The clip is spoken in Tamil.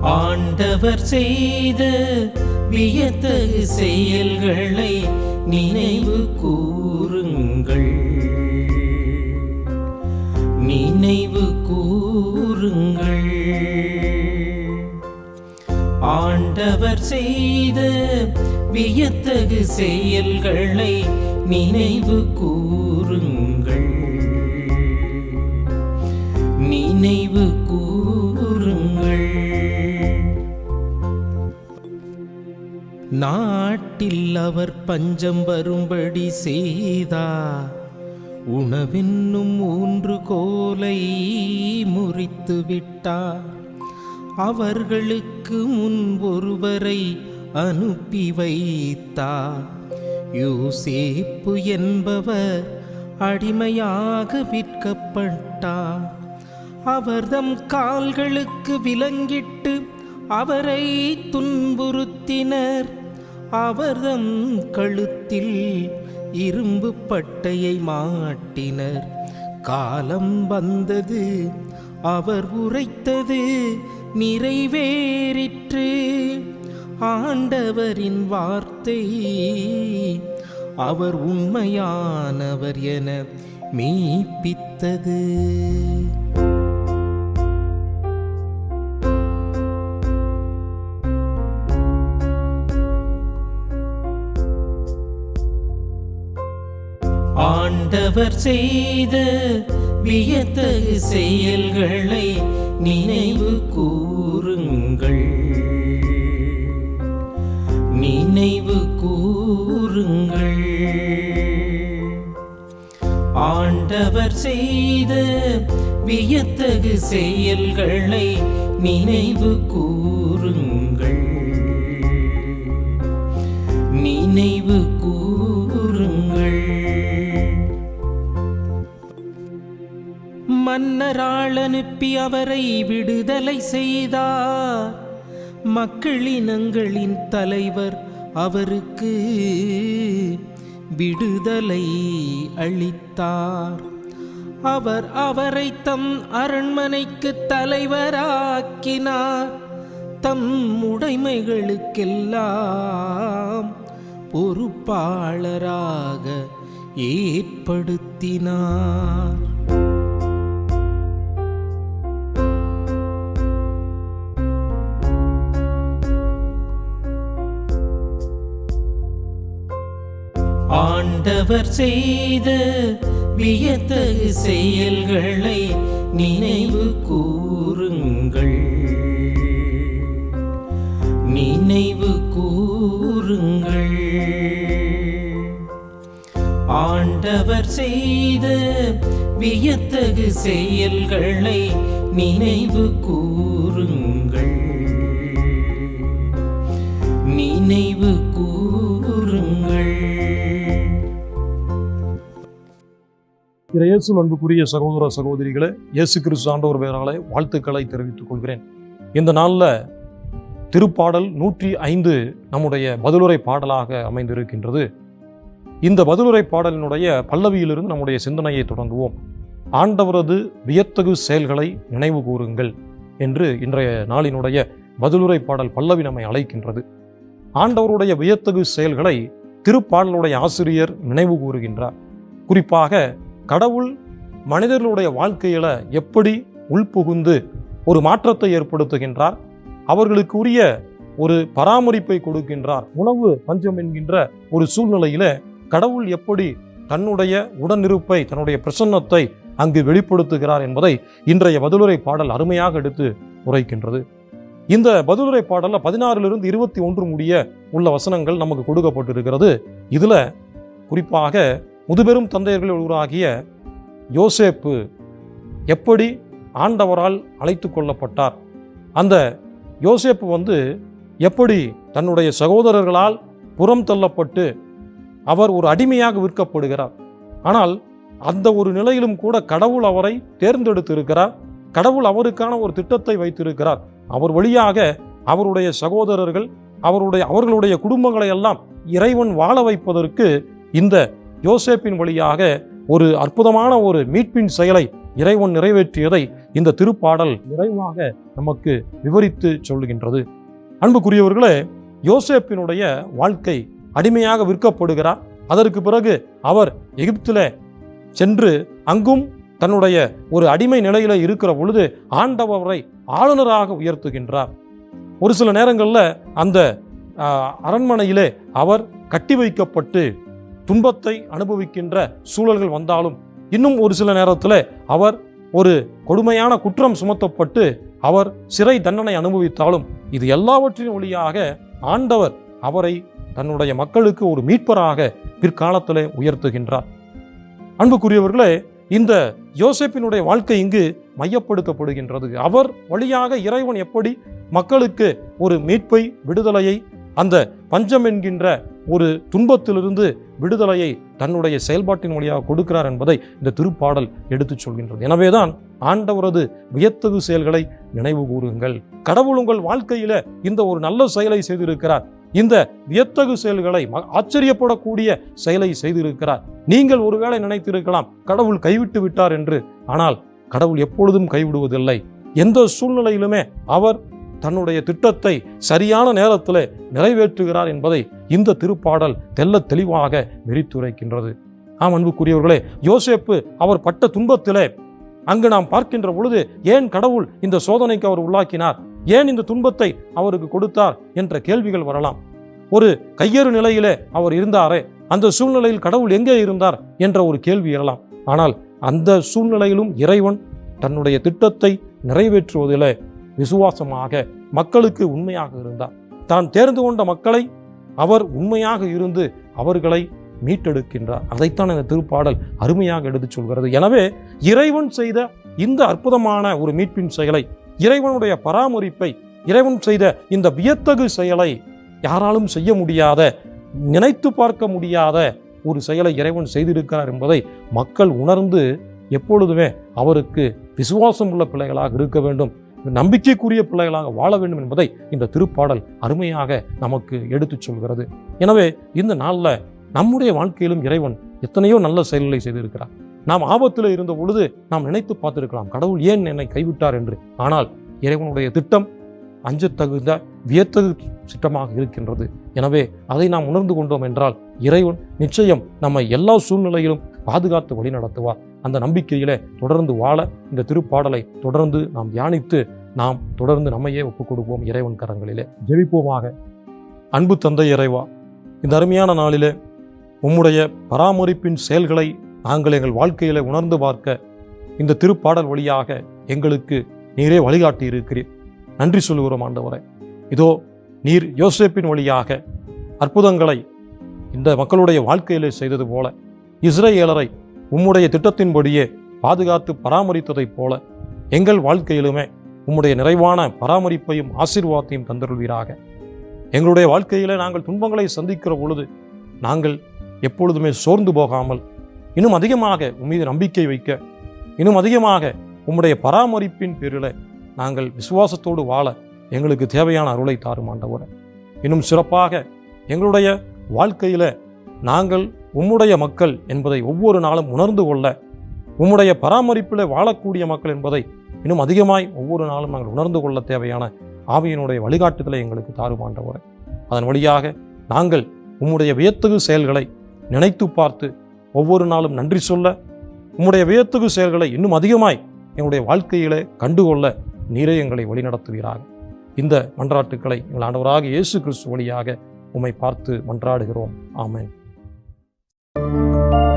ஆண்டவர் செய்த வியத்தகு செயல்களை நினைவு கூறுங்கள். நினைவு கூறுங்கள். ஆண்டவர் செய்த வியத்தகு செயல்களை நினைவு கூறுங்கள். நினைவு கூ நாட்டில் அவர் பஞ்சம் வரும்படி செய்தா? உணவென்னும் மூன்று கோலை முறித்து விட்டார் அவர்களுக்கு முன் ஒருவரை அனுப்பி வைத்தார் யோசேப்பு என்பவர் அடிமையாக விற்கப்பட்டார் அவர்தம் கால்களுக்கு விலங்கிட்டு அவரை துன்புறுத்தினர். அவர்தம் கழுத்தில் இரும்பு பட்டையை மாட்டினர். காலம் வந்தது அவர் உரைத்தது நிறைவேறிற்று. ஆண்டவரின் வார்த்தை அவர் உண்மையானவர் என மெய்ப்பித்தது ஆண்டவர் செய்த வியத்தகு செயல்களை நினைவு கூறுங்கள். நினைவு கூறுங்கள். ஆண்டவர் செய்த வியத்தகு செயல்களை நினைவு கூறுங்கள். மன்னராள் அனுப்பி அவரை விடுதலை செய்தார். மக்களினங்களின் தலைவர் அவருக்கு விடுதலை அளித்தார். அவர் அவரை தம் அரண்மனைக்கு தலைவராக்கினார். தம் உடைமைகளுக்கெல்லாம் பொறுப்பாளராக ஏற்படுத்தினார். ஆண்டவர் செய்த வியத்தகு செயல்களை நினைவு கூறுங்கள். நினைவு கூறுங்கள். ஆண்டவர் செய்த வியத்தகு செயல்களை நினைவு கூறு இறையேசு அன்புக்குரிய சகோதர சகோதரிகளே இயேசு கிறிஸ்து ஆண்டவர் பேராலே வாழ்த்துக்களை தெரிவித்துக் கொள்கிறேன். இந்த நாளில் திருப்பாடல் நூற்றி ஐந்து நம்முடைய பதிலுரை பாடலாக அமைந்திருக்கின்றது. இந்த பதிலுரை பாடலினுடைய பல்லவியிலிருந்து நம்முடைய சிந்தனையை தொடங்குவோம். ஆண்டவரது வியத்தகு செயல்களை நினைவு கூறுங்கள் என்று இன்றைய நாளினுடைய பதிலுரை பாடல் பல்லவி நம்மை அழைக்கின்றது. ஆண்டவருடைய வியத்தகு செயல்களை திருப்பாடலுடைய ஆசிரியர் நினைவு கூறுகின்றார். குறிப்பாக கடவுள் மனிதர்களுடைய வாழ்க்கையில் எப்படி உள்புகுந்து ஒரு மாற்றத்தை ஏற்படுத்துகின்றார் அவர்களுக்கு உரிய ஒரு பராமரிப்பை கொடுக்கின்றார் உணவு பஞ்சம் என்கின்ற ஒரு சூழ்நிலையில கடவுள் எப்படி தன்னுடைய உடனிருப்பை தன்னுடைய பிரசன்னத்தை அங்கு வெளிப்படுத்துகிறார் என்பதை இன்றைய பதிலுரை பாடல் அருமையாக எடுத்து உரைக்கின்றது. இந்த பதிலுரை பாடலில் பதினாறிலிருந்து இருபத்தி ஒன்று முடிய உள்ள வசனங்கள் நமக்கு கொடுக்கப்பட்டிருக்கிறது. இதில் குறிப்பாக முதுபெரும் தந்தையர்கள் ஒருவராகிய யோசேப்பு எப்படி ஆண்டவரால் அழைத்து கொள்ளப்பட்டார்? அந்த யோசேப்பு வந்து எப்படி தன்னுடைய சகோதரர்களால் புறம் தள்ளப்பட்டு அவர் ஒரு அடிமையாக விற்கப்படுகிறார்? ஆனால் அந்த ஒரு நிலையிலும் கூட கடவுள் அவரை தேர்ந்தெடுத்திருக்கிறார். கடவுள் அவருக்கான ஒரு திட்டத்தை வைத்திருக்கிறார். அவர் வழியாக அவருடைய சகோதரர்கள் அவருடைய அவர்களுடைய குடும்பங்களை எல்லாம் இறைவன் வாழ வைப்பதற்கு இந்த யோசேப்பின் வழியாக ஒரு அற்புதமான ஒரு மீட்பின் செயலை இறைவன் நிறைவேற்றியதை இந்த திருப்பாடல் நிறைவாக நமக்கு விவரித்து சொல்லுகின்றது. அன்புக்குரியவர்களே யோசேப்பினுடைய வாழ்க்கை அடிமையாக விற்கப்படுகிறார். அதற்கு பிறகு அவர் எகிப்தில் சென்று அங்கும் தன்னுடைய ஒரு அடிமை நிலையில் இருக்கிற பொழுது ஆண்டவரை ஆளுநராக உயர்த்துகின்றார். ஒரு சில நேரங்களில் அந்த அரண்மனையிலே அவர் கட்டி வைக்கப்பட்டு துன்பத்தை அனுபவிக்கின்ற சூழல்கள் வந்தாலும் இன்னும் ஒரு சில நேரத்தில் அவர் ஒரு கொடுமையான குற்றம் சுமத்தப்பட்டு அவர் சிறை தண்டனை அனுபவித்தாலும் இது எல்லாவற்றின் வழியாக ஆண்டவர் அவரை தன்னுடைய மக்களுக்கு ஒரு மீட்பராக பிற்காலத்தில் உயர்த்துகின்றார். அன்புக்குரியவர்களே இந்த யோசேப்பினுடைய வாழ்க்கை இங்கு மையப்படுத்தப்படுகின்றது. அவர் வழியாக இறைவன் எப்படி மக்களுக்கு ஒரு மீட்பை விடுதலையை அந்த பஞ்சம் என்கின்ற ஒரு துன்பத்திலிருந்து விடுதலையை தன்னுடைய செயல்பாட்டின் வழியாக கொடுக்கிறார் என்பதை இந்த திருப்பாடல் எடுத்துச் சொல்கின்றது. எனவேதான் ஆண்டவரது வியத்தகு செயல்களை நினைவு கூறுங்கள். கடவுள் உங்கள் வாழ்க்கையில இந்த ஒரு நல்ல செயலை செய்திருக்கிறார். இந்த வியத்தகு செயல்களை ம- ஆச்சரியப்படக்கூடிய செயலை செய்திருக்கிறார். நீங்கள் ஒருவேளை நினைத்திருக்கலாம் கடவுள் கைவிட்டு விட்டார் என்று. ஆனால் கடவுள் எப்பொழுதும் கைவிடுவதில்லை. எந்த சூழ்நிலையிலுமே அவர் தன்னுடைய திட்டத்தை சரியான நேரத்தில் நிறைவேற்றுகிறார் என்பதை இந்த திருப்பாடல் தெள்ளத் தெளிவாக விரித்துரைக்கின்றது. ஆம் அன்புக்குரியவர்களே யோசேப்பு அவர் பட்ட துன்பத்திலே அங்கு நாம் பார்க்கின்ற பொழுது ஏன் கடவுள் இந்த சோதனைக்கு அவர் உள்ளாக்கினார்? ஏன் இந்த துன்பத்தை அவருக்கு கொடுத்தார்? என்ற கேள்விகள் வரலாம். ஒரு கையேறு நிலையிலே அவர் இருந்தாரே அந்த சூழ்நிலையில் கடவுள் எங்கே இருந்தார் என்ற ஒரு கேள்வி எழலாம் ஆனால் அந்த சூழ்நிலையிலும் இறைவன் தன்னுடைய திட்டத்தை நிறைவேற்றுவதில் விசுவாசமாக மக்களுக்கு உண்மையாக இருந்தார். தான் தேர்ந்து கொண்ட மக்களை அவர் உண்மையாக இருந்து அவர்களை மீட்டெடுக்கின்றார். அதைத்தான் இந்த திருப்பாடல் அருமையாக எடுத்துச் சொல்கிறது. எனவே இறைவன் செய்த இந்த அற்புதமான ஒரு மீட்பின் செயலை இறைவனுடைய பராமரிப்பை இறைவன் செய்த இந்த வியத்தகு செயலை யாராலும் செய்ய முடியாத நினைத்து பார்க்க முடியாத ஒரு செயலை இறைவன் செய்திருக்கிறார் என்பதை மக்கள் உணர்ந்து எப்பொழுதுமே அவருக்கு விசுவாசம் உள்ள பிள்ளைகளாக இருக்க வேண்டும். நம்பிக்கைக்குரிய பிள்ளைகளாக வாழ வேண்டும் என்பதை இந்த திருப்பாடல் அருமையாக நமக்கு எடுத்துச் சொல்கிறது. எனவே இந்த நாளில் நம்முடைய வாழ்க்கையிலும் இறைவன் எத்தனையோ நல்ல செயல்களை செய்திருக்கிறார். நாம் ஆபத்தில் இருந்த பொழுது நாம் நினைத்து பார்த்திருக்கலாம் கடவுள் ஏன் என்னை கைவிட்டார் என்று? ஆனால் இறைவனுடைய திட்டம் அஞ்சத்தகுந்த வியத்தகு திட்டமாக இருக்கின்றது. எனவே அதை நாம் உணர்ந்து கொண்டோம் என்றால் இறைவன் நிச்சயம் நம்மை எல்லா சூழ்நிலையிலும் பாதுகாத்து வழி நடத்துவார் அந்த நம்பிக்கையிலே தொடர்ந்து வாழ இந்த திருப்பாடலை தொடர்ந்து நாம் தியானித்து நாம் தொடர்ந்து நம்மையே ஒப்புக் கொடுப்போம் இறைவன் கரங்களிலே. ஜெபிப்போமாக. அன்பு தந்தை இறைவா இந்த அருமையான நாளிலே உம்முடைய பராமரிப்பின் செயல்களை நாங்கள் எங்கள் வாழ்க்கையிலே உணர்ந்து பார்க்க இந்த திருப்பாடல் வழியாக எங்களுக்கு நீரே வழிகாட்டி இருக்கிறீர் நன்றி சொல்கிறோம் ஆண்டவரே. இதோ நீர் யோசேப்பின் வழியாக அற்புதங்களை இந்த மக்களுடைய வாழ்க்கையிலே செய்தது போல இஸ்ரேலரை உம்முடைய திட்டத்தின்படியே பாதுகாத்து பராமரித்ததைப் போல எங்கள் வாழ்க்கையிலுமே உம்முடைய நிறைவான பராமரிப்பையும் ஆசீர்வாதத்தையும் தந்தருள்வீராக. எங்களுடைய வாழ்க்கையில் நாங்கள் துன்பங்களை சந்திக்கிற பொழுது நாங்கள் எப்பொழுதுமே சோர்ந்து போகாமல் இன்னும் அதிகமாக உம்மீது நம்பிக்கை வைக்க இன்னும் அதிகமாக உம்முடைய பராமரிப்பின் பேரில் நாங்கள் விசுவாசத்தோடு வாழ எங்களுக்கு தேவையான அருளை தாரும் ஆண்டவரை. இன்னும் சிறப்பாக எங்களுடைய வாழ்க்கையில் நாங்கள் உம்முடைய மக்கள் என்பதை ஒவ்வொரு நாளும் உணர்ந்து கொள்ள உம்முடைய பராமரிப்பில் வாழக்கூடிய மக்கள் என்பதை இன்னும் அதிகமாய் ஒவ்வொரு நாளும் நாங்கள் உணர்ந்து கொள்ள தேவையான ஆவியினுடைய வழிகாட்டுதலை எங்களுக்கு தாரும் அதன் வழியாக நாங்கள் உம்முடைய வியத்தகு செயல்களை நினைத்து பார்த்து ஒவ்வொரு நாளும் நன்றி சொல்ல உம்முடைய வியத்தகு செயல்களை இன்னும் அதிகமாய் எங்களுடைய வாழ்க்கையிலே கண்டுகொள்ள நீரே எங்களை வழிநடத்துவீராக. இந்த மன்றாட்டுக்களை எங்கள் ஆண்டவராக இயேசு கிறிஸ்து வழியாக உம்மை பார்த்து மன்றாடுகிறோம். ஆமேன். you